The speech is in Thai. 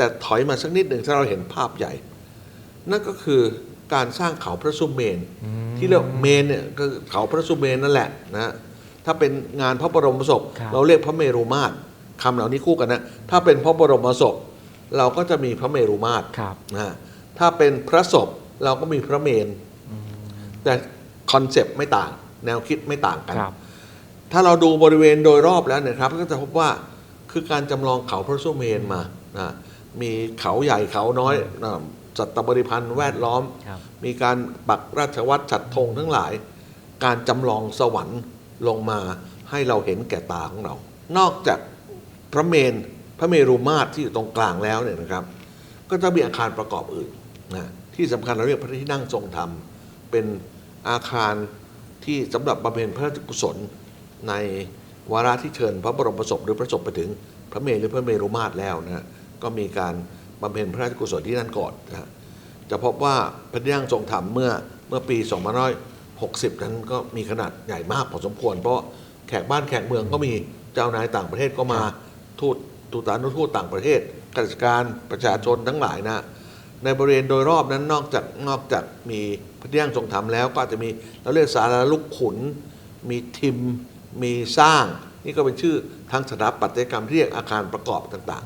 แต่ถอยมาสักนิดหนึ่งถ้าเราเห็นภาพใหญ่ นั่นก็คือการสร้างเขาพระสุเมน ที่เรียกเมนเนี่ยก็คือเขาพระสุเมนนั่นแหละนะถ้าเป็นงานพระบรมศพครับเราเรียกพระเมรุมาตรคำเหล่านี้คู่กันนะถ้าเป็นพระบรมศพ เราก็จะมีพระเมรุมาตรครับนะถ้าเป็นพระศพเราก็มีพระเมน แต่คอนเซปต์ไม่ต่าง แนวคิดไม่ต่างกันครับถ้าเราดูบริเวณโดยรอบแล้วเนี่ยครับ ก็จะพบว่าคือการจำลองเขาพระสุเมนมานะ มีเขาใหญ่เขาน้อยนะสัตบริพันธ์แวดล้อมครับมีการปักราชวัตรฉัดธงทั้งหลาย การจำลองสวรรค์ลงมาให้เราเห็นแก่ตาของเรา นอกจากพระเมนพระเมรุมาตรที่อยู่ตรงกลางแล้วเนี่ยนะครับ ก็จะมีอาคารประกอบอื่นนะที่สำคัญเราเรียกพระที่นั่งทรงธรรม เป็นอาคารที่สำหรับบำเพ็ญพระราชกุศลในวาระที่เชิญพระบรมศพหรือพระศพไปถึงพระเมรุหรือพระเมรุมาตรแล้วนะฮะ ก็มีการบำเพ็ญพระราชกุศลที่นั่นก่อนนะฮะจะพบว่าพระที่นั่งทรงธรรมเมื่อเมื่อปี2560 นั้นก็มีขนาดใหญ่มากพอสมควร เพราะแขกบ้านแขกเมืองก็มีเจ้านายต่างประเทศก็มาทูตตูตานุทูตต่างประเทศข้าราชการประชาชนทั้งหลายนะในบริเวณโดยรอบนั้นนอกจากนอกจากมีพระที่นั่งทรงธรรมแล้วก็อาจจะมีเราเรียกศาลาลูกขุน มีทิม มีสร้าง นี่ก็เป็นชื่อทางสถาปัตยกรรมที่เรียกอาคารประกอบต่าง